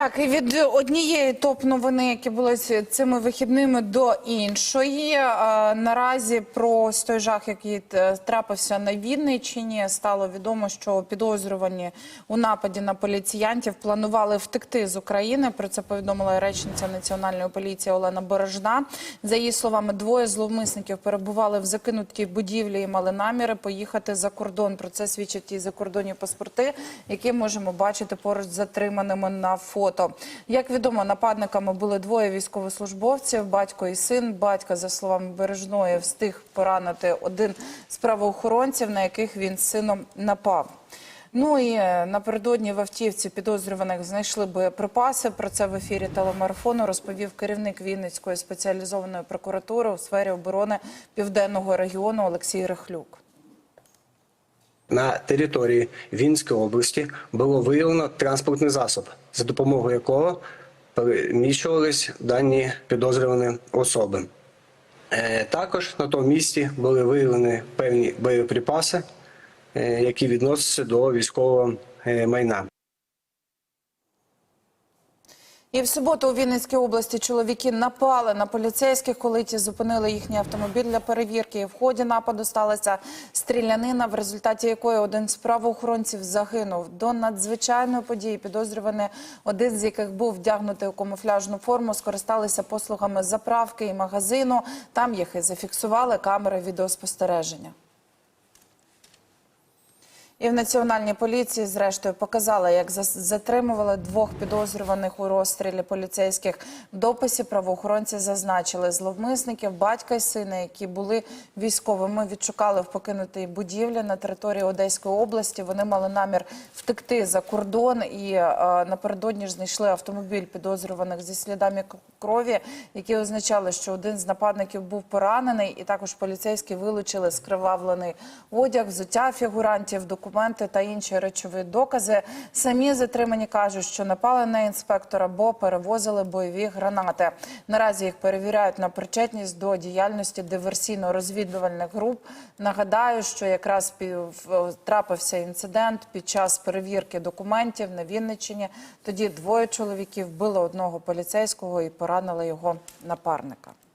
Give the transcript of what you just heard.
Так, і від однієї топ-новини, які були цими вихідними, до іншої. Наразі про той жах, який е, трапився на Вінниччині, стало відомо, що підозрювані у нападі на поліціянтів планували втекти з України. Про це повідомила речниця національної поліції Олена Борожна. За її словами, двоє зловмисників перебували в закинутій будівлі і мали наміри поїхати за кордон. Про це свідчать і закордонні паспорти, які можемо бачити поруч з затриманими на фото. Як відомо, нападниками були двоє військовослужбовців, батько і син. Батька, за словами Бережної, встиг поранити один з правоохоронців, на яких він з сином напав. Ну і е, напередодні в автівці підозрюваних знайшли боєприпаси. Про це в ефірі телемарафону розповів керівник Вінницької спеціалізованої прокуратури у сфері оборони південного регіону Олексій Рихлюк. На території Вінської області було виявлено транспортний засіб, за допомогою якого переміщувались дані підозрювані особи. Е, Також на тому місці були виявлені певні боєприпаси, е, які відносяться до військового е, майна. І в суботу у Вінницькій області чоловіки напали на поліцейських, коли ті зупинили їхній автомобіль для перевірки. В ході нападу сталася стрілянина, в результаті якої один з правоохоронців загинув. До надзвичайної події підозрюваний, один з яких був вдягнутий у камуфляжну форму, скористалися послугами заправки і магазину. Там їх і зафіксували камери відеоспостереження. І в національній поліції, зрештою, показали, як затримували двох підозрюваних у розстрілі поліцейських. В дописі правоохоронці зазначили зловмисників, батька і сина, які були військовими, відшукали в покинутій будівлі на території Одеської області. Вони мали намір втекти за кордон і е, напередодні ж знайшли автомобіль підозрюваних зі слідами крові, які означали, що один з нападників був поранений, і також поліцейські вилучили скривавлений одяг, взуття фігурантів, документи та інші речові докази. Самі затримані кажуть, що напали на інспектора, бо перевозили бойові гранати. Наразі їх перевіряють на причетність до діяльності диверсійно-розвідувальних груп. Нагадаю, що якраз трапився інцидент під час перевірки документів на Вінниччині. Тоді двоє чоловіків били одного поліцейського і поранили його напарника.